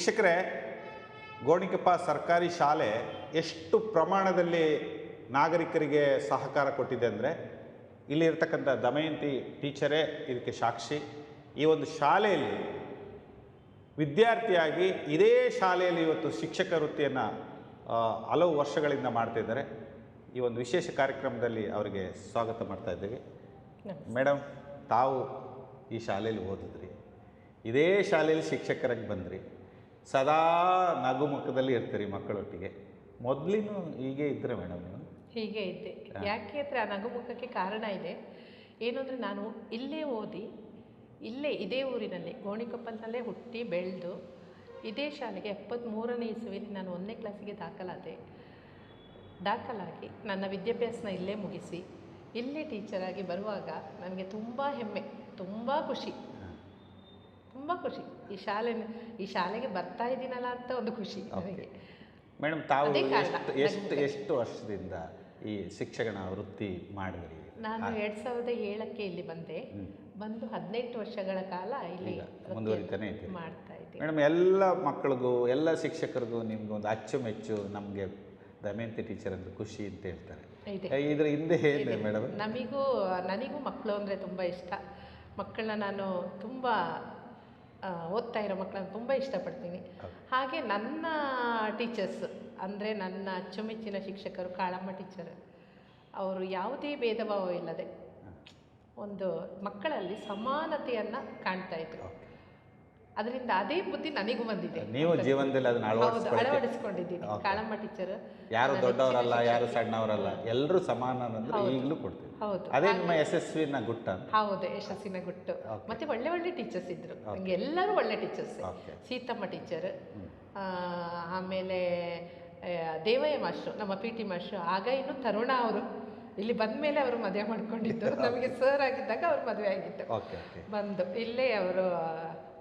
ವೀಕ್ಷಕರೇ ಗೋಣಿಕೊಪ್ಪ ಸರ್ಕಾರಿ ಶಾಲೆ ಎಷ್ಟು ಪ್ರಮಾಣದಲ್ಲಿ ನಾಗರಿಕರಿಗೆ ಸಹಕಾರ ಕೊಟ್ಟಿದೆ ಅಂದರೆ ಇಲ್ಲಿರ್ತಕ್ಕಂಥ ದಮಯಂತಿ ಟೀಚರೇ ಇದಕ್ಕೆ ಸಾಕ್ಷಿ. ಈ ಒಂದು ಶಾಲೆಯಲ್ಲಿ ವಿದ್ಯಾರ್ಥಿಯಾಗಿ ಇದೇ ಶಾಲೆಯಲ್ಲಿ ಇವತ್ತು ಶಿಕ್ಷಕ ವೃತ್ತಿಯನ್ನು ಹಲವು ವರ್ಷಗಳಿಂದ ಮಾಡ್ತಿದ್ದಾರೆ ಈ ಒಂದು ವಿಶೇಷ ಕಾರ್ಯಕ್ರಮದಲ್ಲಿ ಅವರಿಗೆ ಸ್ವಾಗತ ಮಾಡ್ತಾ ಇದ್ದೀವಿ. ಮೇಡಮ್ ತಾವು ಈ ಶಾಲೆಯಲ್ಲಿ ಓದಿದ್ರಿ. ಇದೇ ಶಾಲೆಯಲ್ಲಿ ಶಿಕ್ಷಕರಾಗಿ ಬಂದ್ರಿ. ಸದಾ ನಗುಮುಖದಲ್ಲಿ ಇರ್ತೀರಿ ಮಕ್ಕಳೊಟ್ಟಿಗೆ. ಮೊದಲಿನೂ ಹೀಗೆ ಇದ್ರೆ ಮೇಡಮ್ ನೀವು? ಹೀಗೆ ಇದ್ದೆ. ಯಾಕೆ ಅಂದರೆ ಆ ನಗುಮುಖಕ್ಕೆ ಕಾರಣ ಇದೆ? ಏನು ಅಂದರೆ ನಾನು ಇಲ್ಲೇ ಓದಿ ಇಲ್ಲೇ ಇದೇ ಊರಿನಲ್ಲಿ ಗೋಣಿಕೊಪ್ಪಲ್ನಲ್ಲೇ ಹುಟ್ಟಿ ಬೆಳೆದು ಇದೇ ಶಾಲೆಗೆ ಎಪ್ಪತ್ತ್ಮೂರನೇ ಇಸುವಿನಲ್ಲಿ ನಾನು ಒಂದನೇ ಕ್ಲಾಸಿಗೆ ದಾಖಲಾದೆ. ದಾಖಲಾಗಿ ನನ್ನ ವಿದ್ಯಾಭ್ಯಾಸನ ಇಲ್ಲೇ ಮುಗಿಸಿ ಇಲ್ಲೇ ಟೀಚರಾಗಿ ಬರುವಾಗ ನನಗೆ ತುಂಬ ಹೆಮ್ಮೆ ತುಂಬ ಖುಷಿ. ತುಂಬ ಖುಷಿ. ಈ ಶಾಲೆ ಈ ಶಾಲೆಗೆ ಬರ್ತಾ ಇದ್ದೀನಲ್ಲ ಅಂತ ಒಂದು ಖುಷಿ ನನಗೆ. ಮೇಡಮ್ ತಾವು ಎಷ್ಟು ಎಷ್ಟು ವರ್ಷದಿಂದ ಈ ಶಿಕ್ಷಕನ ವೃತ್ತಿ ಮಾಡಿದ್ರಿ? ನಾನು ಎರಡು ಸಾವಿರದ ಏಳಕ್ಕೆ ಇಲ್ಲಿ ಬಂದೆ. ಬಂದು ಹದಿನೆಂಟು ವರ್ಷಗಳ ಕಾಲ ಇಲ್ಲಿ ಮುಂದುವರಿತಾನೆ ಮಾಡ್ತಾ ಇದ್ದೀನಿ. ಮೇಡಮ್ ಎಲ್ಲ ಮಕ್ಕಳಿಗೂ ಎಲ್ಲ ಶಿಕ್ಷಕರಿಗೂ ನಿಮ್ಗೆ ಒಂದು ಅಚ್ಚುಮೆಚ್ಚು ನಮಗೆ ದಮಯಂತಿ ಟೀಚರ್ ಅಂದ್ರೆ ಖುಷಿ ಅಂತ ಹೇಳ್ತಾರೆ. ಇದ್ರ ಹಿಂದೆ ಏನಿದೆ ಮೇಡಮ್ ನಮಗೂ ನನಗೂ ಮಕ್ಕಳು ಅಂದರೆ ತುಂಬ ಇಷ್ಟ. ಮಕ್ಕಳನ್ನ ನಾನು ತುಂಬ ಓದ್ತಾ ಇರೋ ಮಕ್ಕಳನ್ನು ತುಂಬ ಇಷ್ಟಪಡ್ತೀನಿ. ಹಾಗೆ ನನ್ನ ಟೀಚರ್ಸ್ ಅಂದರೆ ನನ್ನ ಅಚ್ಚುಮೆಚ್ಚಿನ ಶಿಕ್ಷಕರು ಕಾಳಮ್ಮ ಟೀಚರ್ ಅವರು ಯಾವುದೇ ಭೇದ ಭಾವ ಇಲ್ಲದೆ ಒಂದು ಮಕ್ಕಳಲ್ಲಿ ಸಮಾನತೆಯನ್ನು ಕಾಣ್ತಾ ಇದ್ರು. ಅದರಿಂದ ಅದೇ ಬುದ್ಧಿ ನನಗೂ ಬಂದಿದೆ. ನೀವು ಜೀವನದಲ್ಲಿ ಅದನ್ನ ಅಳವಡಿಸ್ಕೊಂಡಿದ್ದೀನಿ. ಕಾಳಮ್ಮ ಟೀಚರ್ ಯಾರು ದೊಡ್ಡವರಲ್ಲ ಯಾರು ಸಣ್ಣವರಲ್ಲ ಎಲ್ಲರೂ ಸಮಾನ ಈಗಲೂ ಕೊಡ್ತೀವಿ. ಹೌದು. ಅದೇ ನಿಮ್ಮ ಯಶಸ್ವಿನ ಗುಟ್ಟ ಹೌದು ಯಶಸ್ವಿನ ಗುಟ್ಟು. ಮತ್ತೆ ಒಳ್ಳೆ ಒಳ್ಳೆ ಟೀಚರ್ಸ್ ಇದ್ರು. ಎಲ್ಲರೂ ಒಳ್ಳೆ ಟೀಚರ್ಸ್. ಸೀತಮ್ಮ ಟೀಚರ್ ಆಮೇಲೆ ದೇವಯ್ಯ ಮಾಸ್ಟ್ರು ನಮ್ಮ ಪಿ ಟಿ ಮಾಸ್ಟ್ರು ಆಗ ಇನ್ನು ತರುಣ ಅವರು. ಇಲ್ಲಿ ಬಂದ ಮೇಲೆ ಅವರು ಮದುವೆ ಮಾಡ್ಕೊಂಡಿದ್ದು. ನಮಗೆ ಸರ್ ಆಗಿದ್ದಾಗ ಅವ್ರು ಮದುವೆ ಆಗಿತ್ತು ಬಂದು ಇಲ್ಲೇ ಅವರು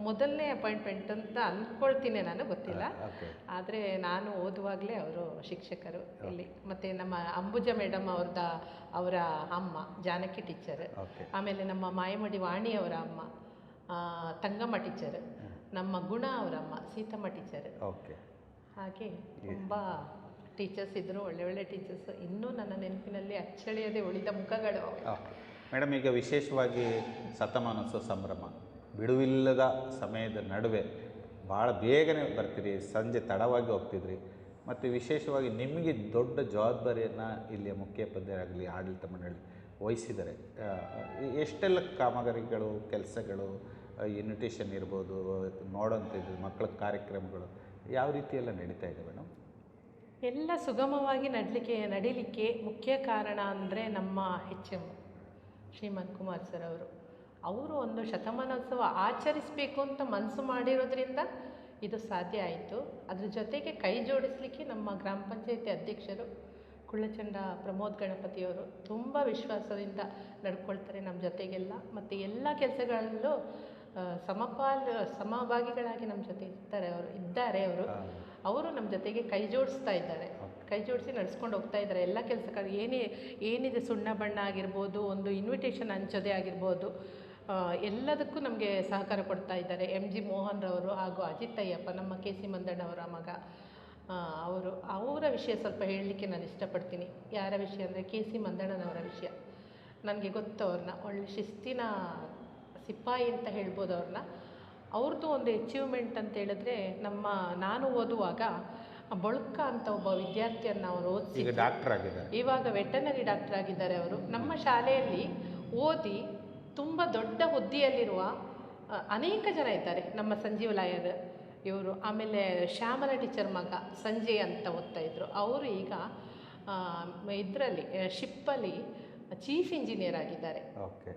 ಮೊದಲನೇ ಅಪಾಯಿಂಟ್ಮೆಂಟ್ ಅಂತ ಅಂದ್ಕೊಳ್ತೀನಿ ನಾನು ಗೊತ್ತಿಲ್ಲ. ಆದರೆ ನಾನು ಓದುವಾಗಲೇ ಅವರು ಶಿಕ್ಷಕರು ಇಲ್ಲಿ. ಮತ್ತು ನಮ್ಮ ಅಂಬುಜ ಮೇಡಮ್ ಅವ್ರದ ಅವರ ಅಮ್ಮ ಜಾನಕಿ ಟೀಚರ್ ಆಮೇಲೆ ನಮ್ಮ ಮಾಯಮಡಿ ವಾಣಿ ಅವರ ಅಮ್ಮ ತಂಗಮ್ಮ ಟೀಚರ್ ನಮ್ಮ ಗುಣ ಅವರ ಅಮ್ಮ ಸೀತಮ್ಮ ಟೀಚರ್ ಓಕೆ ಹಾಗೆ ತುಂಬ ಟೀಚರ್ಸ್ ಇದ್ದರು ಒಳ್ಳೆ ಒಳ್ಳೆ ಟೀಚರ್ಸ್ ಇನ್ನೂ ನನ್ನ ನೆನಪಿನಲ್ಲಿ ಅಚ್ಚಳಿಯದೆ ಉಳಿದ ಮುಖಗಳು. ಮೇಡಮ್ ಈಗ ವಿಶೇಷವಾಗಿ ಶತಮಾನೋತ್ಸವ ಸಂಭ್ರಮ. ಬಿಡುವಿಲ್ಲದ ಸಮಯದ ನಡುವೆ ಭಾಳ ಬೇಗನೆ ಬರ್ತೀರಿ, ಸಂಜೆ ತಡವಾಗಿ ಹೋಗ್ತಿದ್ರಿ. ಮತ್ತು ವಿಶೇಷವಾಗಿ ನಿಮಗೆ ದೊಡ್ಡ ಜವಾಬ್ದಾರಿಯನ್ನು ಇಲ್ಲಿಯ ಮುಖ್ಯೋಪಾಧ್ಯಾಯರಾಗಲಿ ಆಡಳಿತ ಮಂಡಳಿ ವಹಿಸಿದ್ದಾರೆ ಎಷ್ಟೆಲ್ಲ ಕಾಮಗಾರಿಗಳು, ಕೆಲಸಗಳು ಇನ್ವಿಟೇಷನ್ ಇರ್ಬೋದು ನೋಡೋಂಥದ್ದು ಮಕ್ಕಳ ಕಾರ್ಯಕ್ರಮಗಳು ಯಾವ ರೀತಿ ಎಲ್ಲ ನಡೀತಾ ಇದೆ ಮೇಡಮ್? ಎಲ್ಲ ಸುಗಮವಾಗಿ ನಡಲಿಕ್ಕೆ, ನಡೀಲಿಕ್ಕೆ ಮುಖ್ಯ ಕಾರಣ ಅಂದರೆ ನಮ್ಮ H M Shrimanth Kumar sir ಅವರು. ಅವರು ಒಂದು ಶತಮಾನೋತ್ಸವ ಆಚರಿಸಬೇಕು ಅಂತ ಮನಸ್ಸು ಮಾಡಿರೋದ್ರಿಂದ ಇದು ಸಾಧ್ಯ ಆಯಿತು. ಅದ್ರ ಜೊತೆಗೆ ಕೈ ಜೋಡಿಸಲಿಕ್ಕೆ ನಮ್ಮ ಗ್ರಾಮ ಪಂಚಾಯತಿ ಅಧ್ಯಕ್ಷರು ಕುಳ್ಳಚಂಡ ಪ್ರಮೋದ್ ಗಣಪತಿಯವರು ತುಂಬ ವಿಶ್ವಾಸದಿಂದ ನಡ್ಕೊಳ್ತಾರೆ ನಮ್ಮ ಜೊತೆಗೆಲ್ಲ. ಮತ್ತು ಎಲ್ಲ ಕೆಲಸಗಳಲ್ಲೂ ಸಮಪಾಲ್ ಸಮಭಾಗಿಗಳಾಗಿ ನಮ್ಮ ಜೊತೆ ಇರ್ತಾರೆ ಅವರು ಇದ್ದಾರೆ ಅವರು. ಅವರು ನಮ್ಮ ಜೊತೆಗೆ ಕೈ ಜೋಡಿಸ್ತಾ ಇದ್ದಾರೆ. ಕೈ ಜೋಡಿಸಿ ನಡೆಸ್ಕೊಂಡು ಹೋಗ್ತಾ ಇದ್ದಾರೆ. ಎಲ್ಲ ಕೆಲಸಗಳು ಏನೇ ಏನಿದೆ ಸುಣ್ಣ ಬಣ್ಣ ಆಗಿರ್ಬೋದು ಒಂದು ಇನ್ವಿಟೇಷನ್ ಹಂಚೋದೇ ಆಗಿರ್ಬೋದು ಎಲ್ಲದಕ್ಕೂ ನಮಗೆ ಸಹಕಾರ ಕೊಡ್ತಾ ಇದ್ದಾರೆ. ಎಂ ಜಿ ಮೋಹನ್ರವರು ಹಾಗೂ ಅಜಿತ್ ಅಯ್ಯಪ್ಪ ನಮ್ಮ ಕೆ ಸಿ ಮಂದಣ್ಣವರ ಮಗ. ಅವರು ಅವರ ವಿಷಯ ಸ್ವಲ್ಪ ಹೇಳಲಿಕ್ಕೆ ನಾನು ಇಷ್ಟಪಡ್ತೀನಿ. ಯಾರ ವಿಷಯ ಅಂದರೆ ಕೆ ಸಿ ಮಂದಣ್ಣನವರ ವಿಷಯ. ನನಗೆ ಗೊತ್ತು ಅವ್ರನ್ನ. ಒಳ್ಳೆ ಶಿಸ್ತಿನ ಸಿಪಾಯಿ ಅಂತ ಹೇಳ್ಬೋದು ಅವ್ರನ್ನ. ಅವ್ರದ್ದು ಒಂದು ಅಚೀವ್ಮೆಂಟ್ ಅಂತ ಹೇಳಿದ್ರೆ ನಮ್ಮ ನಾನು ಓದುವಾಗ ಬೊಳ್ಕ ಅಂತ ಒಬ್ಬ ವಿದ್ಯಾರ್ಥಿಯನ್ನು ಅವರು ಓದಿಸಿ ಡಾಕ್ಟರ್ ಆಗಿದ್ದಾರೆ. ಇವಾಗ ವೆಟನರಿ ಡಾಕ್ಟರ್ ಆಗಿದ್ದಾರೆ ಅವರು. ನಮ್ಮ ಶಾಲೆಯಲ್ಲಿ ಓದಿ ತುಂಬ ದೊಡ್ಡ ಹುದ್ದೆಯಲ್ಲಿರುವ ಅನೇಕ ಜನ ಇದ್ದಾರೆ ನಮ್ಮ ಸಂಜೀವ್ ಲಾಯರ್ ಇವರು. ಆಮೇಲೆ ಶ್ಯಾಮಲ ಟೀಚರ್ ಮಗ ಸಂಜಯ್ ಅಂತ ಓದ್ತಾ ಇದ್ರು. ಅವರು ಈಗ ಇದರಲ್ಲಿ ಶಿಪ್ಪಲ್ಲಿ ಚೀಫ್ ಇಂಜಿನಿಯರ್ ಆಗಿದ್ದಾರೆ. ಓಕೆ.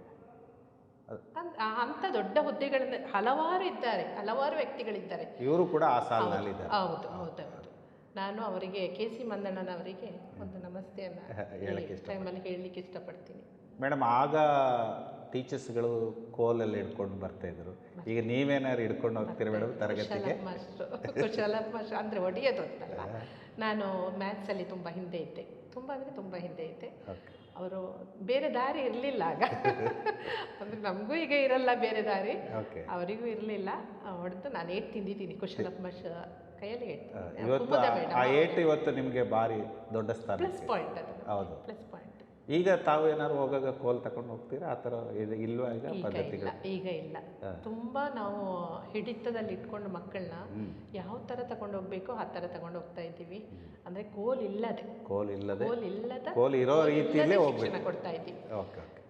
ಅಂಥ ದೊಡ್ಡ ಹುದ್ದೆಗಳನ್ನ ಹಲವಾರು ಇದ್ದಾರೆ ಹಲವಾರು ವ್ಯಕ್ತಿಗಳಿದ್ದಾರೆ. ಇವರು ಕೂಡ ಆ ಹೌದು ಹೌದು ನಾನು ಅವರಿಗೆ ಕೆ ಸಿ ಮಂದಣ್ಣನವರಿಗೆ ಒಂದು ನಮಸ್ತೆಯನ್ನು ಟೈಮಲ್ಲಿ ಹೇಳಲಿಕ್ಕೆ ಇಷ್ಟಪಡ್ತೀನಿ. ಮೇಡಮ್ ಆಗ ಟೀಚರ್ಸ್ಗಳು ಕೋಲಲ್ಲಿ ಹಿಡ್ಕೊಂಡು ಬರ್ತಾ ಇದ್ರು. ಈಗ ನೀವೇನಾದ್ರು ಹಿಡ್ಕೊಂಡು ಹೋಗ್ತೀರ ಮೇಡಮ್ ತರಗತಿಗೆ? ಮಾಸ್ಟ್ರು ಅಂದರೆ ಹೊಡೆಯೋದು ಅಂತಲ್ಲ. ನಾನು ಮ್ಯಾಥ್ಸಲ್ಲಿ ತುಂಬ ಹಿಂದೆ ಇದ್ದೆ. ತುಂಬ ಅಂದರೆ ತುಂಬ ಹಿಂದೆ ಇದ್ದೆ. ಅವರು ಬೇರೆ ದಾರಿ ಇರಲಿಲ್ಲ ಆಗ. ಅಂದರೆ ನಮಗೂ ಈಗ ಇರಲ್ಲ ಬೇರೆ ದಾರಿ. ಅವರಿಗೂ ಇರಲಿಲ್ಲ. ಹೊಡೆದು ನಾನು ಏಟ್ ತಿಂದಿದ್ದೀನಿ ಕುಶಲಪ್ಪ ಕೈಯಲ್ಲಿ ಏಟ್ ಇವತ್ತು ಆ- ಮೇಡಮ್ ಇವತ್ತು ನಿಮಗೆ ಭಾರಿ ದೊಡ್ಡ ಸ್ಥಾನ ಪ್ಲಸ್ ಪಾಯಿಂಟ್ ಅದು ಹೌದು. ಪ್ಲಸ್ ಈಗ ತಾವು ಏನಾದ್ರು ಹೋಗಾಗ ಕೋಲ್ ತಕೊಂಡು ಹೋಗ್ತೀರಾ? ಆ ಥರ ಇದು ಇಲ್ವಾ ಈಗ ಈಗ ಇಲ್ಲ ಪದ್ಧತಿಗಳು? ಈಗ ಇಲ್ಲ. ತುಂಬ ನಾವು ಹಿಡಿತದಲ್ಲಿ ಇಟ್ಕೊಂಡು ಮಕ್ಕಳನ್ನ ಯಾವ ಥರ ತಗೊಂಡು ಹೋಗ್ಬೇಕು ಆ ಥರ ತಗೊಂಡು ಹೋಗ್ತಾ ಇದ್ದೀವಿ. ಅಂದರೆ ಕೋಲ್ ಇಲ್ಲದೆ. ಕೋಲ್ ಇಲ್ಲದೆ? ಕೋಲ್ ಇಲ್ಲದ ಕೋಲ್ ಇರೋ ಕೋಲ್ ರೀತಿಯಲ್ಲೇ ಹೋಗ್ಬೇಕು ಶಿಕ್ಷಣ ಕೊಡ್ತಾ ಇದ್ದೀವಿ. Okay okay.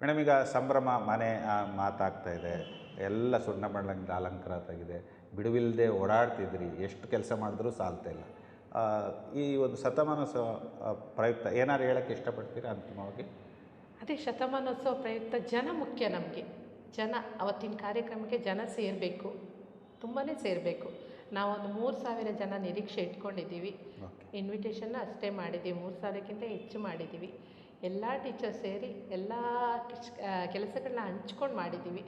ಮೇಡಮ್ ಈಗ ಸಂಭ್ರಮ ಮನೆ ಆ, ಮಾತಾಗ್ತಾ ಇದೆ. ಎಲ್ಲ ಸುಣ್ಣ ಬಣ್ಣದ ಅಲಂಕಾರ ಆಗಿದೆ. ಬಿಡುವಿಲ್ಲದೆ ಓಡಾಡ್ತಿದ್ರಿ. ಎಷ್ಟು ಕೆಲಸ ಮಾಡಿದ್ರೂ ಸಾಲ್ತಾ ಇಲ್ಲ. ಈ ಒಂದು ಶತಮಾನೋತ್ಸವ ಪ್ರಯುಕ್ತ ಏನಾದ್ರು ಹೇಳೋಕ್ಕೆ ಇಷ್ಟಪಡ್ತೀರಾ ಅಂತಿಮವಾಗಿ? ಅದೇ ಶತಮಾನೋತ್ಸವ ಪ್ರಯುಕ್ತ ಜನ ಮುಖ್ಯ ನಮಗೆ. ಜನ ಅವತ್ತಿನ ಕಾರ್ಯಕ್ರಮಕ್ಕೆ ಜನ ಸೇರಬೇಕು. ತುಂಬಾ ಸೇರಬೇಕು. ನಾವೊಂದು ಮೂರು ಸಾವಿರ ಜನ ನಿರೀಕ್ಷೆ ಇಟ್ಕೊಂಡಿದ್ದೀವಿ. ಇನ್ವಿಟೇಷನ್ನ ಅಷ್ಟೇ ಮಾಡಿದ್ದೀವಿ. ಮೂರು ಸಾವಿರಕ್ಕಿಂತ ಹೆಚ್ಚು ಮಾಡಿದ್ದೀವಿ. ಎಲ್ಲ ಟೀಚರ್ಸ್ ಸೇರಿ ಎಲ್ಲ ಕೆಲಸಗಳನ್ನ ಹಂಚ್ಕೊಂಡು ಮಾಡಿದ್ದೀವಿ.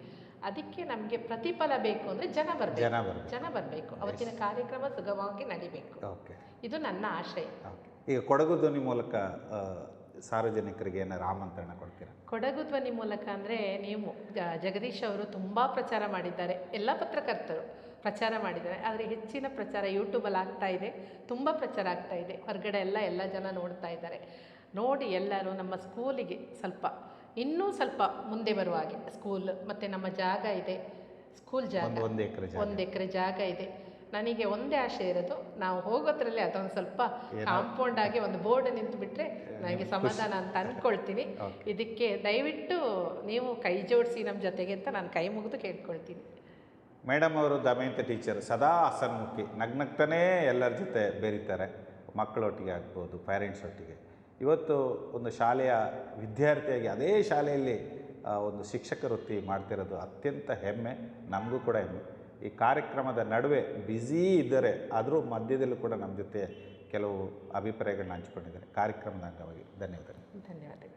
ಅದಕ್ಕೆ ನಮಗೆ ಪ್ರತಿಫಲ ಬೇಕು ಅಂದರೆ ಜನ ಬರಬೇಕು. ಜನ ಬರಬೇಕು. ಜನ ಬರಬೇಕು. ಅವತ್ತಿನ ಕಾರ್ಯಕ್ರಮ ಸುಗಮವಾಗಿ ನಡಿಬೇಕು. ಓಕೆ ಇದು ನನ್ನ ಆಶಯ. ಈಗ ಕೊಡಗು ಧ್ವನಿ ಮೂಲಕ ಸಾರ್ವಜನಿಕರಿಗೆ ಏನಾರು ಆಮಂತ್ರಣ ಕೊಡ್ತೀರಾ? ಕೊಡಗು ಧ್ವನಿ ಮೂಲಕ ಅಂದರೆ ನೀವು ಜಗದೀಶ್ ಅವರು ತುಂಬ ಪ್ರಚಾರ ಮಾಡಿದ್ದಾರೆ. ಎಲ್ಲ ಪತ್ರಕರ್ತರು ಪ್ರಚಾರ ಮಾಡಿದ್ದಾರೆ. ಆದರೆ ಹೆಚ್ಚಿನ ಪ್ರಚಾರ ಯೂಟ್ಯೂಬಲ್ಲಿ ಆಗ್ತಾ ಇದೆ. ತುಂಬ ಪ್ರಚಾರ ಆಗ್ತಾ ಇದೆ. ಹೊರಗಡೆ ಎಲ್ಲ ಎಲ್ಲ ಜನ ನೋಡ್ತಾ ಇದ್ದಾರೆ. ನೋಡಿ ಎಲ್ಲರೂ ನಮ್ಮ ಸ್ಕೂಲಿಗೆ ಸ್ವಲ್ಪ ಇನ್ನೂ ಸ್ವಲ್ಪ ಮುಂದೆ ಬರುವ ಹಾಗೆ. ಸ್ಕೂಲ್ ಮತ್ತು ನಮ್ಮ ಜಾಗ ಇದೆ. ಸ್ಕೂಲ್ ಜಾಗ. ಒಂದು ಎಕರೆ ಜಾಗ. ಇದೆ. ನನಗೆ ಒಂದೇ ಆಸೆ ಇರೋದು ನಾವು ಹೋಗೋದ್ರಲ್ಲಿ ಅದೊಂದು ಸ್ವಲ್ಪ ಕಾಂಪೌಂಡ್ ಆಗಿ ಒಂದು ಬೋರ್ಡ್ ನಿಂತು ಬಿಟ್ರೆ ನನಗೆ ಸಮಾಧಾನ ಅಂತ ಅಂದ್ಕೊಳ್ತೀನಿ ಇದಕ್ಕೆ ದಯವಿಟ್ಟು ನೀವು ಕೈ ಜೋಡಿಸಿ ನಮ್ಮ ಜೊತೆಗೆ ಅಂತ ನಾನು ಕೈ ಮುಗಿದು ಕೇಳ್ಕೊಳ್ತೀನಿ. ಮೇಡಮ್ ಅವರು ದಮಯಂತ ಟೀಚರ್ ಸದಾ ಹಸನ್ಮುಖಿ. ನಗ್ನಗ್ತಾನೇ ಎಲ್ಲರ ಜೊತೆ ಬೆರೀತಾರೆ. ಮಕ್ಕಳೊಟ್ಟಿಗೆ ಆಗ್ಬೋದು ಪೇರೆಂಟ್ಸ್ ಒಟ್ಟಿಗೆ. ಇವತ್ತು ಒಂದು ಶಾಲೆಯ ವಿದ್ಯಾರ್ಥಿಯಾಗಿ ಅದೇ ಶಾಲೆಯಲ್ಲಿ ಒಂದು ಶಿಕ್ಷಕ ವೃತ್ತಿ ಮಾಡ್ತಿರೋದು ಅತ್ಯಂತ ಹೆಮ್ಮೆ ನಮಗೂ ಕೂಡ ಹೆಮ್ಮೆ. ಈ ಕಾರ್ಯಕ್ರಮದ ನಡುವೆ ಬ್ಯುಸಿ ಇದ್ದರೆ ಆದರೂ ಮಧ್ಯದಲ್ಲೂ ಕೂಡ ನಮ್ಮ ಜೊತೆ ಕೆಲವು ಅಭಿಪ್ರಾಯಗಳನ್ನ ಹಂಚಿಕೊಂಡಿದ್ದಾರೆ. ಕಾರ್ಯಕ್ರಮದ ಅಂಗವಾಗಿ ಧನ್ಯವಾದಗಳು. ಧನ್ಯವಾದಗಳು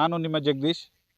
ನಾನು ನಿಮ್ಮ ಜಗದೀಶ್.